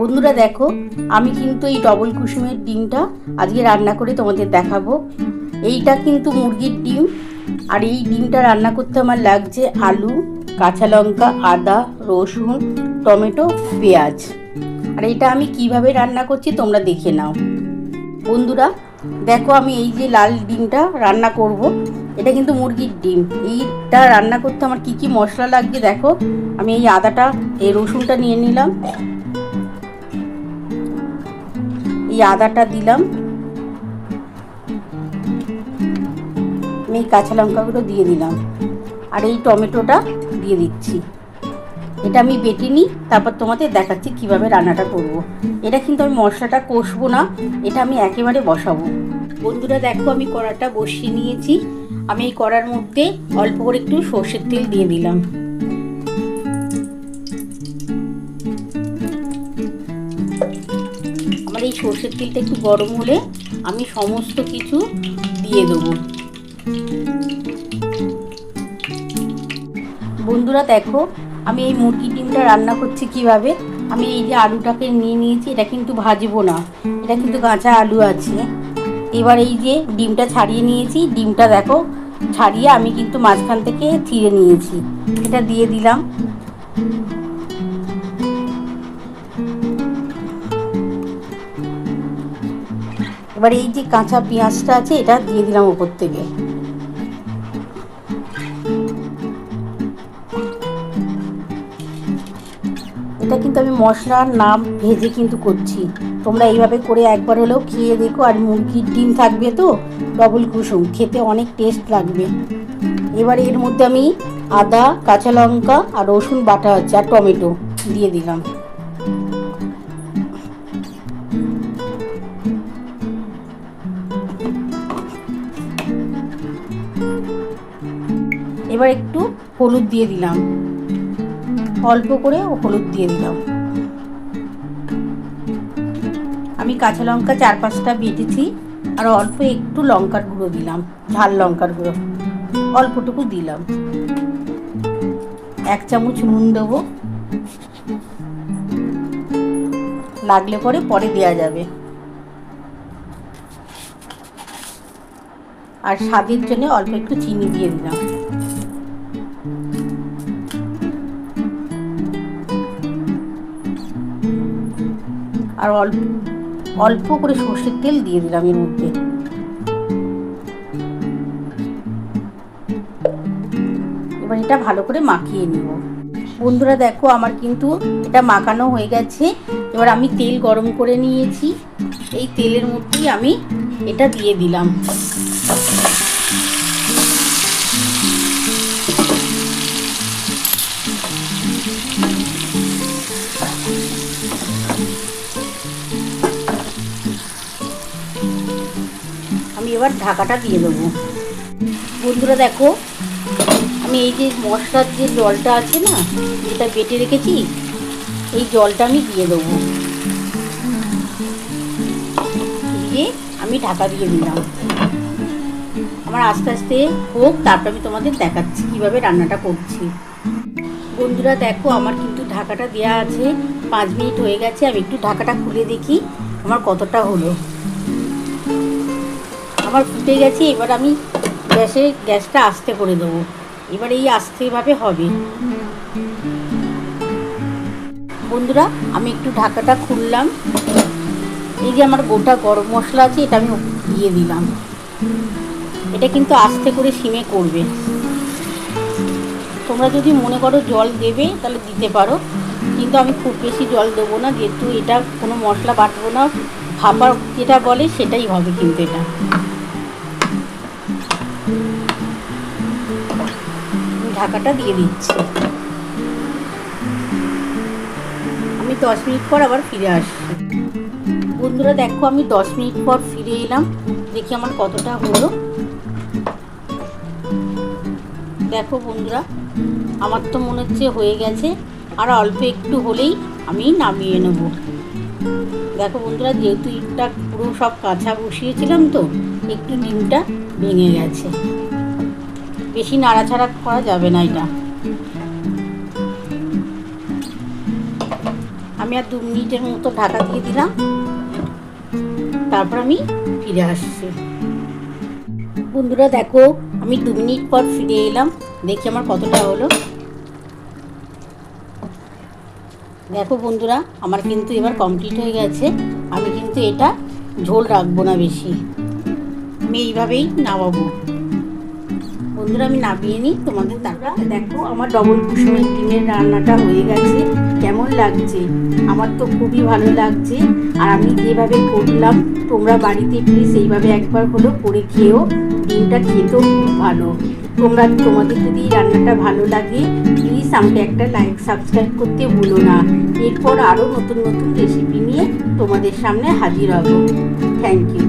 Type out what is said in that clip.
বন্ধুরা দেখো, আমি কিন্তু এই ডবল কুসুমের ডিমটা আজকে রান্না করে তোমাদের দেখাবো। এইটা কিন্তু মুরগির ডিম, আর এই ডিমটা রান্না করতে আমার লাগছে আলু, কাঁচা লঙ্কা, আদা, রসুন, টমেটো, পেঁয়াজ। আর এটা আমি কীভাবে রান্না করছি তোমরা দেখে নাও। বন্ধুরা, দেখো আমি এই যে লাল ডিমটা রান্না করব, এটা কিন্তু মুরগির ডিম। এইটা রান্না করতে আমার কি কি মশলা লাগবে দেখো। আমি এই আদাটা, এই রসুনটা নিয়ে নিলাম। এই আদাটা দিলাম। আমি কাঁচা লঙ্কাগুলো দিয়ে দিলাম। আর এই টমেটোটা দিয়ে দিচ্ছি। এটা আমি বেটে নিই, তারপর তোমাদের দেখাচ্ছি কীভাবে রান্নাটা করব। এটা কিন্তু আমি মশলাটা কষবো না, এটা আমি একেবারে বসাবো। বন্ধুরা, দেখো আমি কড়াটা বসিয়ে নিয়েছি। আমি এই কড়ার মধ্যে অল্প করে একটু সর্ষের তেল দিয়ে দিলাম। সর্ষের তেলটা একটু গরম হলে আমি সমস্ত কিছু দিয়ে দেবো। বন্ধুরা দেখো, আমি এই মুরগি ডিমটা রান্না করছি কীভাবে? আমি এই যে আলুটাকে নিয়ে নিয়েছি, এটা কিন্তু ভাজবো না। এটা কিন্তু কাঁচা আলু আছে। এবার এই যে ডিমটা ছাড়িয়ে নিয়েছি, ডিমটা দেখো, ছাড়িয়ে আমি কিন্তু মাঝখান থেকে ছিঁড়ে নিয়েছি। এটা দিয়ে দিলাম। এবার এই যে কাঁচা পেঁয়াজটা আছে, এটা দিয়ে দিলাম ওপর থেকে। এটা কিন্তু আমি মশলার নাম ভেজে কিন্তু করছি। তোমরা এইভাবে করে একবার হলেও খেয়ে দেখো, আর মুরগির ডিম থাকবে তো, ডবল কুসুম, খেতে অনেক টেস্ট লাগবে। এবার এর মধ্যে আমি আদা, কাঁচা লঙ্কা আর রসুন বাটা হচ্ছে আর টমেটো দিয়ে দিলাম। এবার একটু হলুদ দিয়ে দিলাম। অল্প করে হলুদ দিয়ে দিলাম। আমি কাঁচা লঙ্কা চার পাঁচটা বেটেছি আর অল্প একটু লঙ্কার গুঁড়ো দিলাম, ঝাল লঙ্কার গুঁড়ো। অল্পটুকু দিলাম। এক চামচ নুন দেবো। লাগলে পরে পরে দেওয়া যাবে। আর স্বাদের জন্য অল্প একটু চিনি দিয়ে দিলাম। আর অল্প অল্প করে সর্ষের তেল দিয়ে দিলাম এর মধ্যে। এবার এটা ভালো করে মাখিয়ে নিব। বন্ধুরা দেখো, আমার কিন্তু এটা মাখানো হয়ে গেছে। এবার আমি তেল গরম করে নিয়েছি। এই তেলের মধ্যেই আমি এটা দিয়ে দিলাম। এবার ঢাকাটা দিয়ে দেবো। বন্ধুরা দেখো, আমি এই যে মশলার যে জলটা আছে না, যেটা বেটে রেখেছি, এই জলটা আমি দিয়ে দেবো। দিয়ে আমি ঢাকা দিয়ে দিলাম। আমার আস্তে আস্তে হোক, তারপর আমি তোমাদের দেখাচ্ছি কীভাবে রান্নাটা করছি। বন্ধুরা দেখো, আমার কিন্তু ঢাকাটা দেওয়া আছে, পাঁচ মিনিট হয়ে গেছে, আমি একটু ঢাকাটা খুলে দেখি আমার কতটা হলো। আমার ফুটে গেছে, এবার আমি গ্যাসে, গ্যাসটা আস্তে করে দেবো। এবার এই আস্তেভাবে হবে। বন্ধুরা, আমি একটু ঢাকাটা খুললাম। এই যে আমার গোটা গরম মশলা আছে, এটা আমি দিয়ে দিলাম। এটা কিন্তু আস্তে করে সিমে করবে। তোমরা যদি মনে করো জল দেবে, তাহলে দিতে পারো। কিন্তু আমি খুব বেশি জল দেবো না, যেহেতু এটা কোনো মশলা বাটবো না। ভাপা যেটা বলে, সেটাই হবে কিন্তু এটা। ঢাকাটা দিয়ে দিচ্ছি। আমি দশ মিনিট পর আবার ফিরে আসছি। বন্ধুরা, দেখো, আমি দশ মিনিট পর ফিরে এলাম। দেখি আমার কতটা হলো। দেখো বন্ধুরা, আমার তো মনে হচ্ছে হয়ে গেছে। আর অল্প একটু হলেই আমি নামিয়ে নেব। দেখো বন্ধুরা, যেহেতু ইটটা পুরো সব কাঁচা বসিয়েছিলাম তো, একটু ডিমটা ভেঙে গেছে। বেশি নাড়াচাড়া করা যাবে না এটা। আমি আর দু মিনিটের মতো ঢাকা দিয়ে দিলাম। তারপর আমি ফিরে আসছি। বন্ধুরা, দেখো, আমি দু মিনিট পর ফিরে এলাম। দেখি আমার কতটা হলো। দেখো বন্ধুরা, আমার কিন্তু এবার কমপ্লিট হয়ে গেছে। আমি কিন্তু এটা ঝোল রাখব না বেশি। আমি এইভাবেই নামাবো। বন্ধুরা, আমি নামিয়ে নিই, তোমাদের তারপর দেখো আমার ডবল কুসুমের ডিমের রান্নাটা হয়ে গেছে। কেমন লাগছে? আমার তো খুবই ভালো লাগছে। আর আমি যেভাবে করলাম, তোমরা বাড়িতে প্লিজ এইভাবে একবার হলো করে খেয়েও ডিমটা খেতেও খুব ভালো। তোমরা তোমাদের যদি রান্নাটা ভালো লাগে প্লিজ আমাকে একটা লাইক সাবস্ক্রাইব করতে ভুলো না। এরপর আরও নতুন নতুন রেসিপি নিয়ে তোমাদের সামনে হাজির হব। Thank you